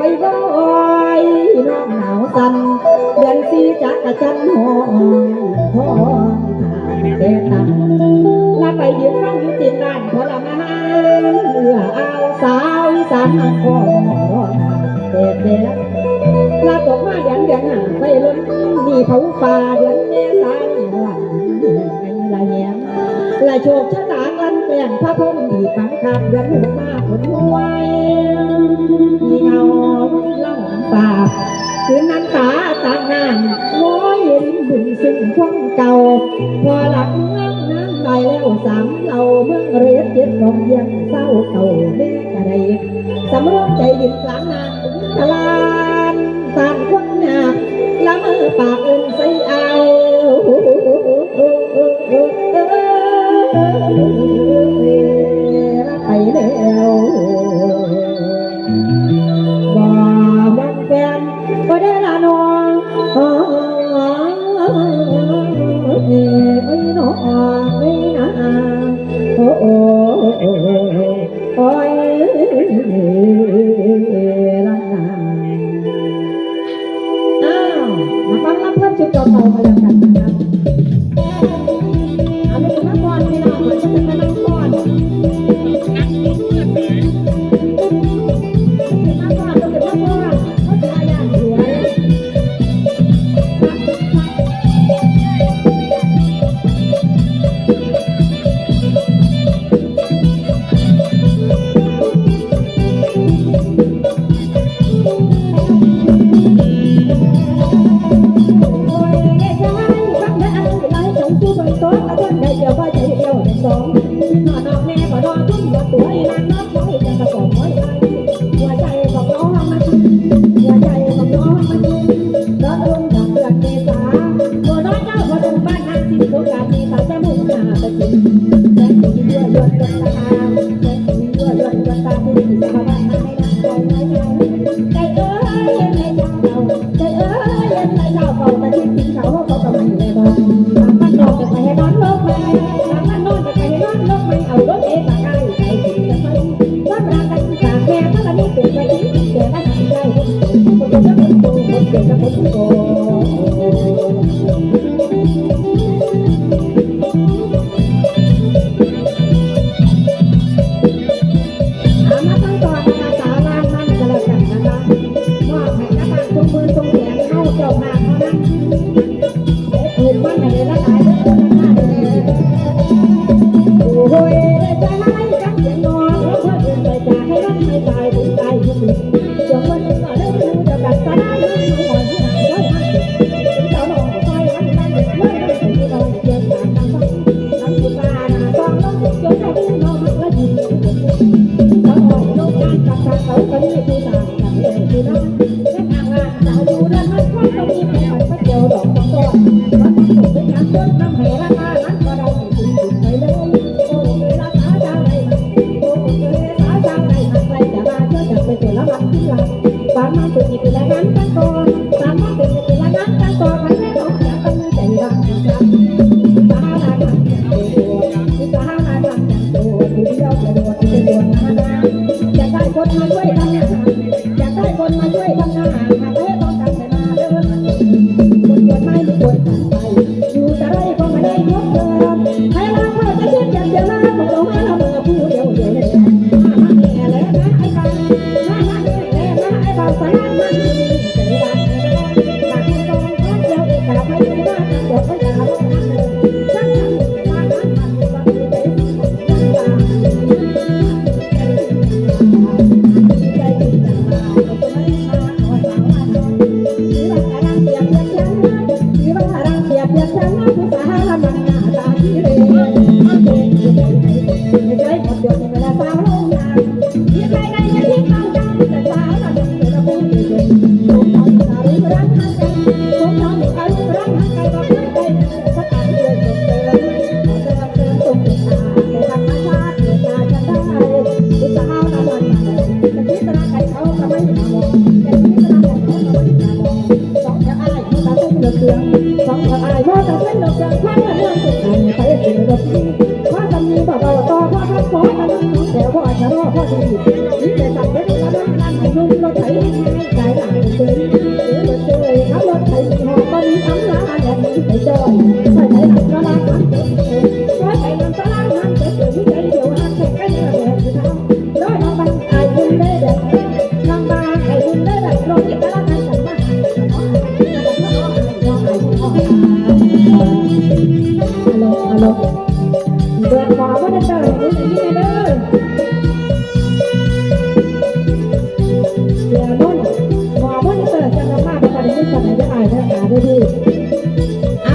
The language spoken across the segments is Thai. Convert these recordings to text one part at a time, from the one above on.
ไว้ไว้อยน้องหนาวสันเดือนสีจักระจันหอมหอมเตตังลาไปยืนร้องอยู่ติดบ้านพอละมาเมื่อเอาสาวอีสานมาขอเด็ดเด็ดลาตกมาเดือนเดือนหาไปล้นมีเผาป่าเดือนเมษาหลังละแยมลาโชคชะตากันแกล้งพระพรหมดีปังคับเดือนหัวหงมาผลไวย ก่าพอหลักเมืองน้ำไายแล้วสามเราเมืองเรียกเจ็ดของยังเศร้าเก่าแม่กระไรสำรวมใจดินกลางนางงตะลา คนโตก็ท่านได้เดียวก็จะเดียวเป็นสองหนอนอกแน่ขอรอทุ่มดอกตัวให้นางนับไว้จะกระสอบไว้ได้หัวใจของน้องมันหัวใจของน้องมันรอดลงจากเดือนเมษาตัวน้อยเจ้าพอตรงบ้านนางที่โอกาสมีสาวจะมุ่งหน้าไปถึงแต่ที่ยั่วยวนกันตาแต่ที่ยั่วยวนกันตาที่จะมาบ้านนางให้นางใจไว้ใจเอ้ยยังไม่เจ้าใจเอ้ยยังไม่เจ้าเขาแต่ที่จริงเขาเขาก็มาอยู่ในบ้าน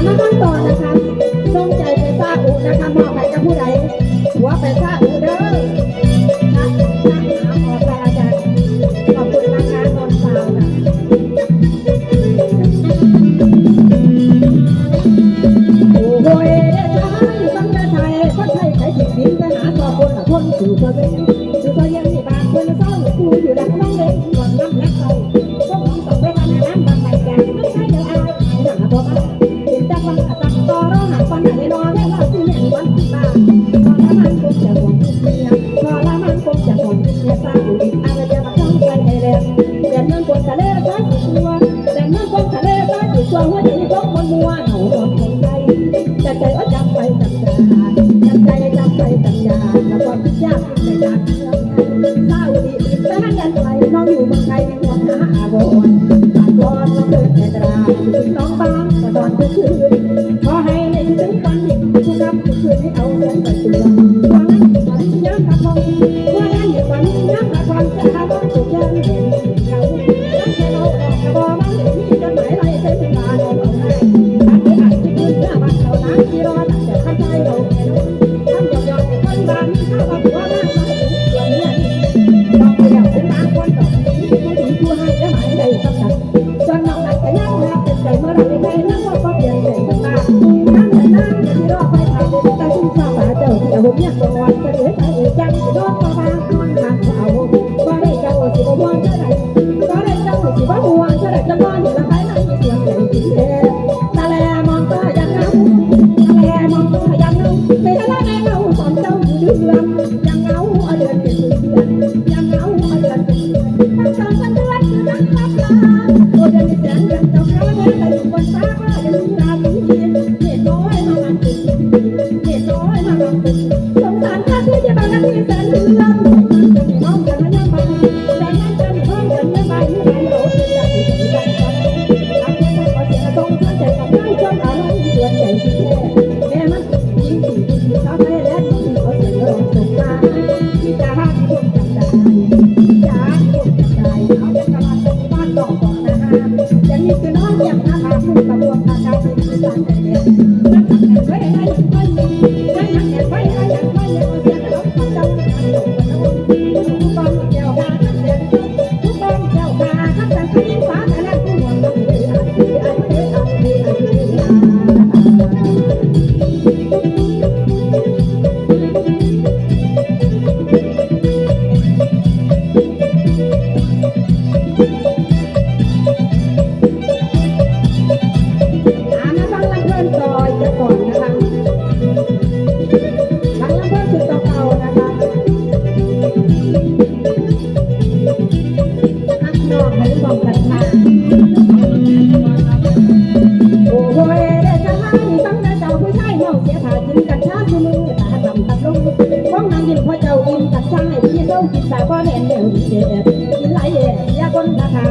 มาตั้งตอนนะคะจงใจไปสร้างอุนะคะมอบไปกับผู้ใดหัวไปสร้าง อนเกิแค่ตราน้องบ้างตอนกลางคืนขอให้ในึกถึงควันหิวทุกคำทุคืนให้เอา แก่กินลแย่เสียคนคาถา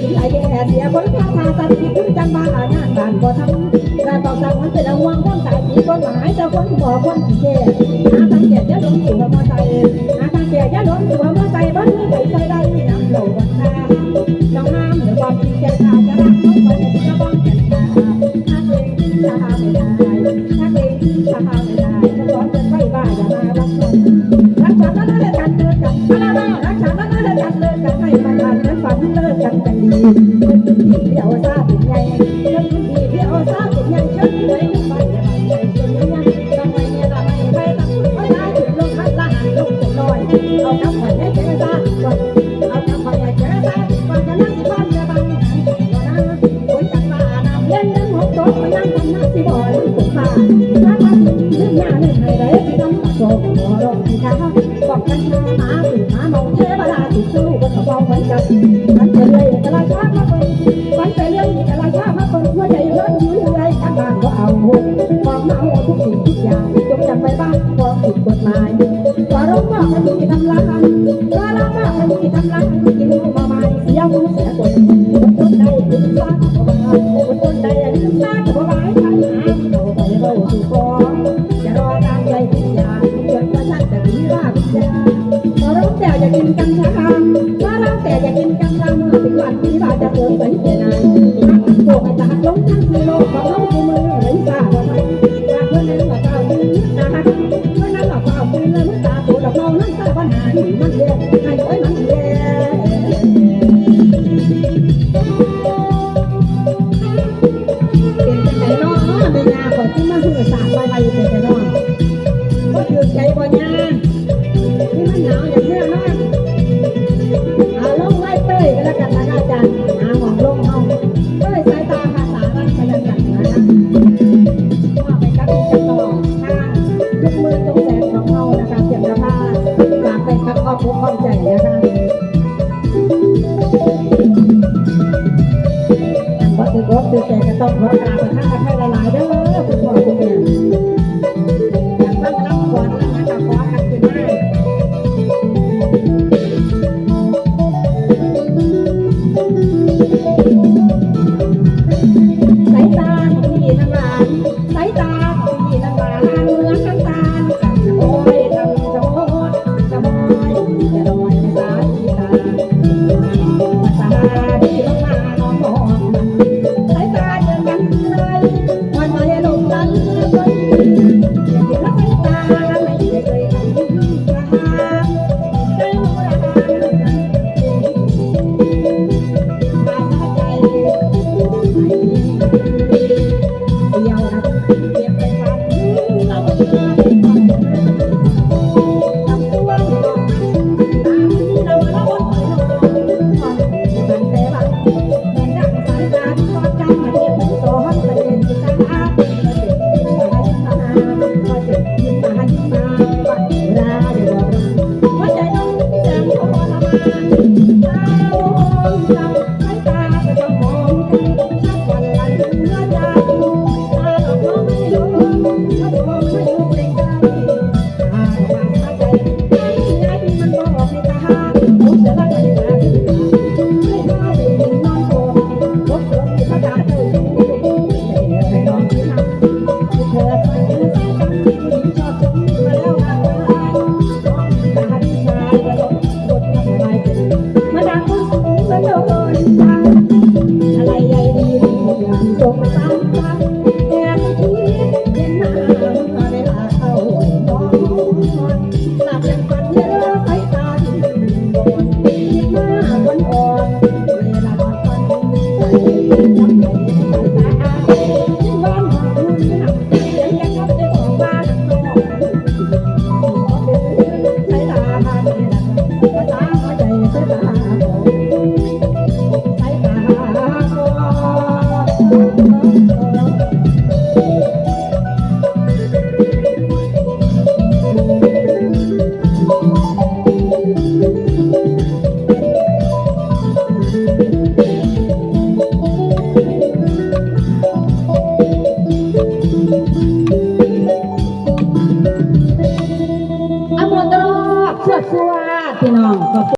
กินลแยเสียคนคาถาสัตที่คุณจังบ้างานบ้านก็ทำการตอบสั่งมันเป็นห่วงคนตายสีคนหมายเจ้าคนหักคนขี้แก่หาทางแก่ยะล้มอยู่กัวมอใจอาทางแก่ยะล้มอยู่กับ บอกฉันเดินมาสู่หาหนองเทวดาสู่คู่ก็ขอบอกเมือนกันฉันจะเลยจะลอยชาติมาเป็น ผมมัน